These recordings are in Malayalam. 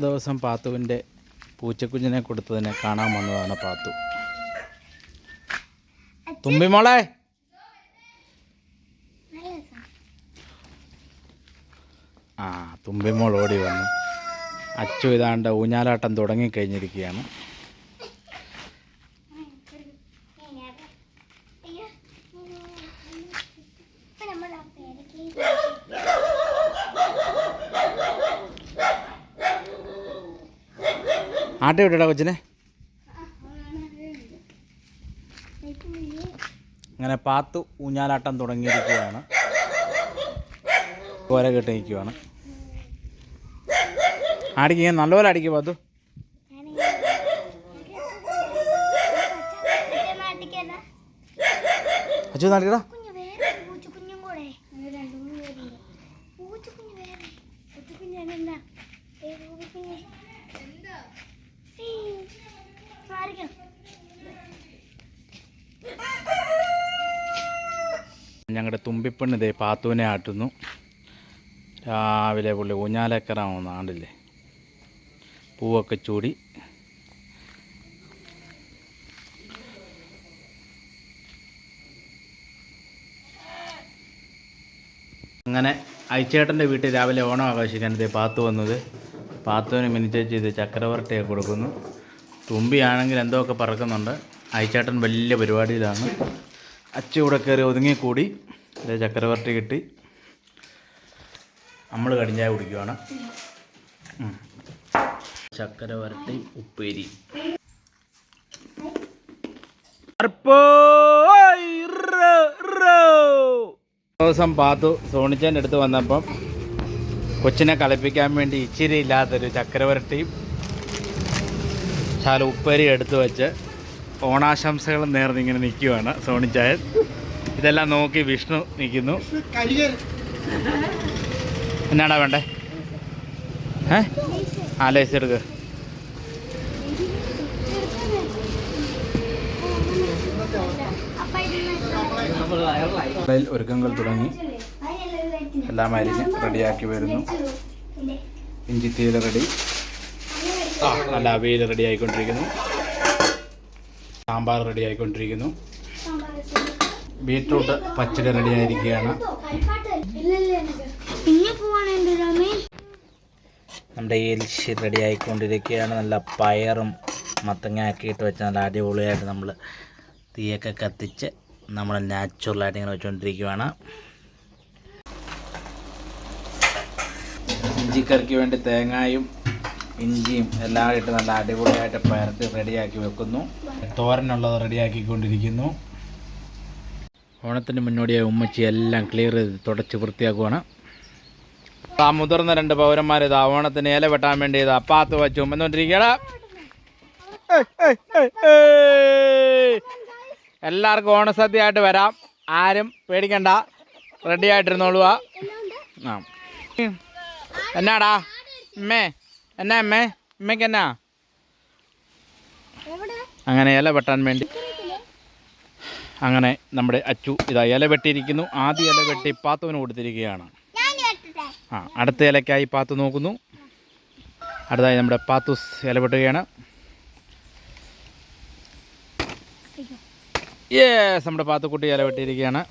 ദിവസം പാത്തുവിന്റെ പൂച്ചക്കുഞ്ഞിനെ കൊടുത്തതിനെ കാണാൻ വന്നതാണ് പാത്തു. തുമ്പിമോളെ. ആ തുമ്പിമോൾ ഓടി വന്നു. അച്ചു ഇതാണ്ട് ഊഞ്ഞാലാട്ടം തുടങ്ങിക്കഴിഞ്ഞിരിക്കുകയാണ്. ആട്ടെ വിട്ടാ കൊച്ചിനെ. അങ്ങനെ പാത്ത് ഊഞ്ഞാലാട്ടം തുടങ്ങിയിരിക്കുകയാണ്. കോര കെട്ടി നിൽക്കുകയാണ് അടിക്കുക നല്ലപോലെ അടിക്കുക പാത്തു. അച്ഛൻ നാട്ടിക്കടാ. ഞങ്ങളുടെ തുമ്പിപ്പെണ്ണ് ഇതേ പാത്തുവിനെ ആട്ടുന്നു. രാവിലെ പുള്ളി ഊഞ്ഞാലക്കറാവുന്ന ആണ്ടില്ലേ? പൂവൊക്കെ ചൂടി. അങ്ങനെ അയച്ചേട്ടന്റെ വീട്ടിൽ രാവിലെ ഓണം ആഘോഷിക്കാൻ ഇതേ പാത്തു വന്നത്. പാത്തുവിന് മിനിറ്റേജ് ചെയ്ത് ചക്രവർത്തിയെ കൊടുക്കുന്നു. തുമ്പിയാണെങ്കിൽ എന്തോ ഒക്കെ പറക്കുന്നുണ്ട്. അയച്ചേട്ടൻ വലിയ പരിപാടിയിലാണ്. അച്ഛ ഇവിടെ കയറി ഒതുങ്ങിക്കൂടി ഇതേ ചക്കരവർത്തി കിട്ടി. നമ്മൾ കടിഞ്ഞായ കുടിക്കുവാണ്. ചക്കരവർത്തി ഉപ്പേരി. ദിവസം പാത്തു സോണിച്ചേന്റെ അടുത്ത് വന്നപ്പം കൊച്ചിനെ കളിപ്പിക്കാൻ വേണ്ടി ഇച്ചിരി ഇല്ലാത്തൊരു ചക്കരവരട്ടിയും ശാല ഉപ്പേരി എടുത്തു വെച്ച് ഓണാശംസകൾ നേർന്ന് നേർന്നിങ്ങനെ നിൽക്കുവാണ് സോണിച്ചായൻ ഇതെല്ലാം നോക്കി വിഷ്ണു നിൽക്കുന്നു. എന്നാടാ വേണ്ടേ? ഏ? ആ ലേസ് ഒരുക്കങ്ങൾ തുടങ്ങി. എല്ലാം അരിഞ്ഞ് റെഡിയാക്കി വരുന്നു. ഇഞ്ചിത്തീയിൽ റെഡി. നല്ല അവിയൽ റെഡി ആയിക്കൊണ്ടിരിക്കുന്നു. സാമ്പാർ റെഡി ആയിക്കൊണ്ടിരിക്കുന്നു. ബീട്രൂട്ട് പച്ചടി റെഡി ആയിരിക്കുകയാണ്. നമ്മുടെ എലിശി റെഡി ആയിക്കൊണ്ടിരിക്കുകയാണ്. നല്ല പയറും മത്തങ്ങ ആക്കിയിട്ട് വെച്ച് നല്ല അടിപൊളിയായിട്ട് നമ്മൾ തീയൊക്കെ കത്തിച്ച് നമ്മൾ നാച്ചുറലായിട്ട് ഇങ്ങനെ വെച്ചുകൊണ്ടിരിക്കുകയാണ് ഇഞ്ചിക്കറിക്ക് വേണ്ടി തേങ്ങായും ഇഞ്ചിയും എല്ലാം ഇട്ട് നല്ല അടിപൊളിയായിട്ട് പരത്തി റെഡിയാക്കി വെക്കുന്നു. തോരനുള്ളത് റെഡിയാക്കിക്കൊണ്ടിരിക്കുന്നു. ഓണത്തിന് മുന്നോടിയായി ഉമ്മച്ചി എല്ലാം ക്ലിയർ ചെയ്ത് തുടച്ച് വൃത്തിയാക്കുവാണ്. ആ മുതിർന്ന രണ്ട് പൗരന്മാർ ഇതാ ഓണത്തിന് ഇല വെട്ടാൻ വേണ്ടി ഇതാ പാത്ത് വച്ചു എന്നുകൊണ്ടിരിക്കടാ എല്ലാവർക്കും ഓണസദ്യയായിട്ട് വരാം. ആരും പേടിക്കണ്ട. റെഡി ആയിട്ടിരുന്നോളൂ ആ. ആ. എന്നാടാ? അമ്മേ എന്നാ അമ്മേ? അമ്മയ്ക്ക് എന്നാ? അങ്ങനെ ഇല വെട്ടാൻ വേണ്ടി. അങ്ങനെ നമ്മുടെ അച്ചു ഇതാ ഇല വെട്ടിയിരിക്കുന്നു. ആദ്യ ഇല വെട്ടി പാത്തുവിന് കൊടുത്തിരിക്കുകയാണ്. ആ അടുത്ത ഇലക്കായി പാത്തു നോക്കുന്നു. അടുത്തായി നമ്മുടെ പാത്തൂസ് ഇല വെട്ടുകയാണ്. യേസ് നമ്മുടെ പാത്തുക്കുട്ടി ഇല വെട്ടിയിരിക്കുകയാണ്.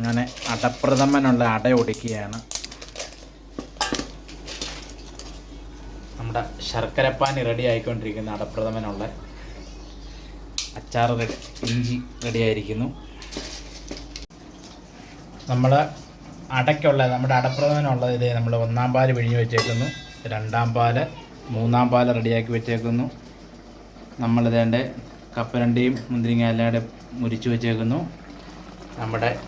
അങ്ങനെ അടപ്രഥമനുള്ള അട ഒടിക്കുകയാണ്. നമ്മുടെ ശർക്കരപ്പാനി റെഡി ആയിക്കൊണ്ടിരിക്കുന്ന അടപ്രഥമനുള്ള അച്ചാർ ഇഞ്ചി റെഡി ആയിരിക്കുന്നു. നമ്മൾ അടയ്ക്കുള്ള നമ്മുടെ അടപ്രഥമനുള്ളത് ഇത് നമ്മൾ ഒന്നാം പാൽ പിഴിഞ്ഞ് വെച്ചേക്കുന്നു. രണ്ടാം പാൽ മൂന്നാം പാൽ റെഡിയാക്കി വെച്ചേക്കുന്നു. നമ്മളിതേന്റെ കപ്പരണ്ടിയും മുന്തിരിങ്ങ എല്ലാം മുരിച്ച് വെച്ചേക്കുന്നു. നമ്മുടെ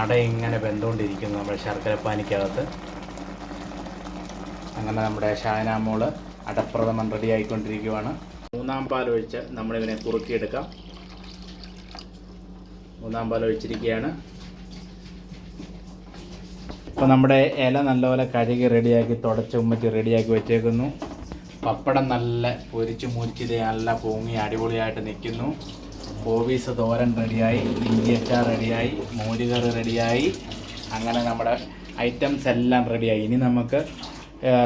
അട ഇങ്ങനെ വെന്തുകൊണ്ടിരിക്കുന്നു നമ്മുടെ ശർക്കരപ്പാനിക്കകത്ത് അങ്ങനെ നമ്മുടെ ഷാനാമോൾ അടപ്രഥമൻ റെഡി ആയിക്കൊണ്ടിരിക്കുവാണ്. മൂന്നാം പാൽ ഒഴിച്ച് നമ്മളിതിനെ കുറുക്കിയെടുക്കാം. മൂന്നാം പാൽ ഒഴിച്ചിരിക്കുകയാണ്. ഇപ്പോൾ നമ്മുടെ ഇല നല്ലപോലെ കഴുകി റെഡിയാക്കി തുടച്ച് ഉമ്മച്ച് റെഡിയാക്കി വെച്ചേക്കുന്നു. പപ്പടം നല്ല പൊരിച്ച് മുരിച്ചിത് നല്ല പൊങ്ങി അടിപൊളിയായിട്ട് നിൽക്കുന്നു. കോവീസ് തോരൻ റെഡിയായി ഇഞ്ചിയച്ചാർ റെഡിയായി മോരുകറി റെഡിയായി. അങ്ങനെ നമ്മുടെ ഐറ്റംസ് എല്ലാം റെഡിയായി. ഇനി നമുക്ക്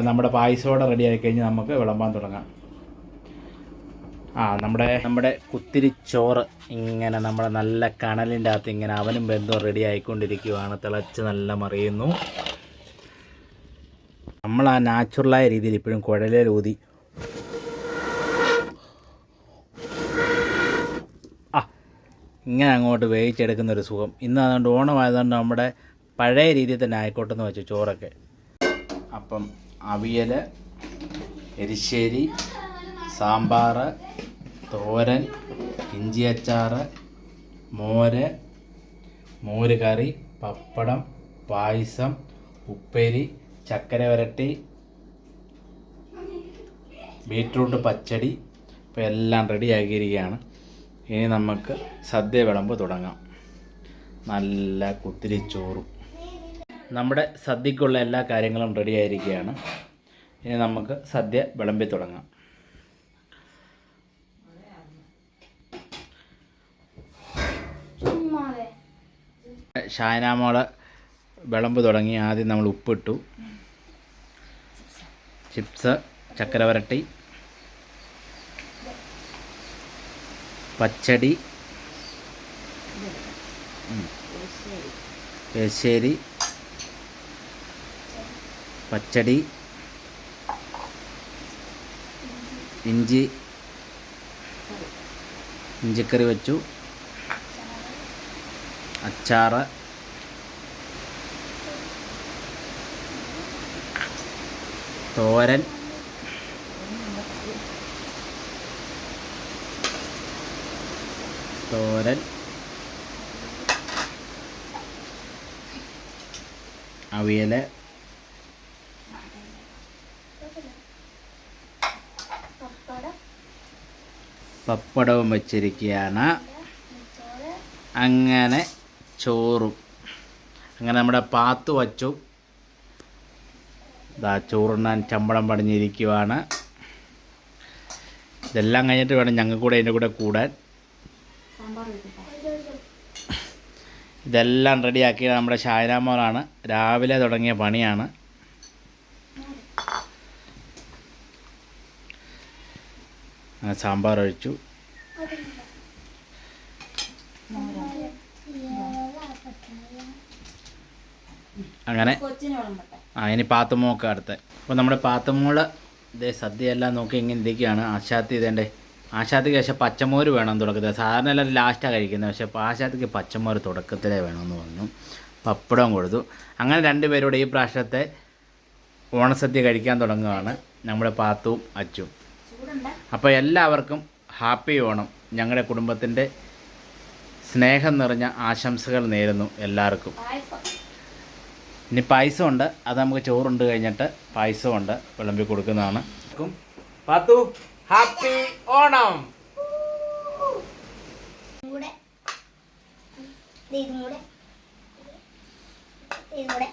നമ്മുടെ പായസോടെ റെഡിയായി കഴിഞ്ഞ് നമുക്ക് വിളമ്പാൻ തുടങ്ങാം. ആ നമ്മുടെ നമ്മുടെ കുത്തിരി ചോറ് ഇങ്ങനെ നമ്മുടെ നല്ല കണലിന്റെ അകത്ത് ഇങ്ങനെ അവനും ബന്ധവും റെഡി ആയിക്കൊണ്ടിരിക്കുകയാണ് തിളച്ച് നല്ല മറിയുന്നു. നമ്മൾ ആ നാച്ചുറലായ രീതിയിൽ ഇപ്പോഴും കുഴലേൽ ഊതി ആ ഇങ്ങനെ അങ്ങോട്ട് വേവിച്ചെടുക്കുന്ന ഒരു സുഖം. ഇന്ന് അതുകൊണ്ട് ഓണമായതുകൊണ്ട് നമ്മുടെ പഴയ രീതിയിൽ തന്നെ ആയിക്കോട്ടെ എന്ന് വെച്ചു ചോറൊക്കെ. അപ്പം അവിയൽ എരിശ്ശേരി സാമ്പാർ തോരൻ ഇഞ്ചി അച്ചാർ മോര് മോര് കറി പപ്പടം പായസം ഉപ്പേരി ചക്കര വരട്ടി ബീട്രൂട്ട് പച്ചടി ഇപ്പോൾ എല്ലാം റെഡി റെഡിയാക്കിയിരിക്കുകയാണ്. ഇനി നമുക്ക് സദ്യ വിളമ്പ് തുടങ്ങാം. നല്ല കുത്തിരി ചോറും. നമ്മുടെ സദ്യക്കുള്ള എല്ലാ കാര്യങ്ങളും റെഡി ആയിരിക്കുകയാണ്. ഇനി നമുക്ക് സദ്യ വിളമ്പി തുടങ്ങാം. ഷായനാമോൾ വിളമ്പ് തുടങ്ങി ആദ്യം നമ്മൾ ഉപ്പിട്ടു. ചിപ്സ് ചക്കര പച്ചടി. എശ്ശേരി പച്ചടി. ഇഞ്ചി. ഇഞ്ചിക്കറി വെച്ചു. അച്ചാറ് തോരൻ. തോരൻ. അവിയൽ പപ്പടം പപ്പടവും വച്ചിരിക്കുകയാണ് അങ്ങനെ ചോറും. അങ്ങനെ നമ്മുടെ പാത്ത് വച്ചു. ഇതാ ചോറുണ്ണാൻ ചമ്പളം പടിഞ്ഞിരിക്കുവാണ് ഇതെല്ലാം കഴിഞ്ഞിട്ട് വേണം ഞങ്ങൾക്കൂടെ അതിന്റെ കൂടെ കൂടാൻ. ഇതെല്ലാം റെഡിയാക്കിയത് നമ്മുടെ ഷായരാമോളാണ് രാവിലെ തുടങ്ങിയ പണിയാണ്. സാമ്പാർ ഒഴിച്ചു. അങ്ങനെ ആ ഇനി പാത്തുമോക്ക് അടുത്ത്. അപ്പോൾ നമ്മുടെ പാത്തുമോൾ ഇതേ സദ്യയെല്ലാം നോക്കി ഇങ്ങനെ ഇരിക്കുകയാണ്. ആശാത്തി ഇതേണ്ടേ ആശാത്തിക്ക് പക്ഷേ പച്ചമോര് വേണം തുടക്കത്തിൽ സാധാരണ എല്ലാവരും ലാസ്റ്റാണ് കഴിക്കുന്നത്. പക്ഷേ ആശാത്തിക്ക് പച്ചമോര് തുടക്കത്തിലേ വേണമെന്ന് പറഞ്ഞു. പപ്പടവും കൊടുത്തു. അങ്ങനെ രണ്ടുപേരോട് ഈ പ്രാവശ്യത്തെ ഓണസദ്യ കഴിക്കാൻ തുടങ്ങുകയാണ് നമ്മുടെ പാത്തുവും അച്ചും. അപ്പോൾ എല്ലാവർക്കും ഹാപ്പി ഓണം. ഞങ്ങളുടെ കുടുംബത്തിന്റെ സ്നേഹം നിറഞ്ഞ ആശംസകൾ നേരുന്നു എല്ലാവർക്കും. ഇനി പായസമുണ്ട്. അത് നമുക്ക് ചോറുണ്ട് കഴിഞ്ഞിട്ട് പായസമുണ്ട്. വിളമ്പി കൊടുക്കുന്നതാണ്. പാത്തു! ഹാപ്പി ഓണം. ഇതും കൂടെ. ഇതും കൂടെ.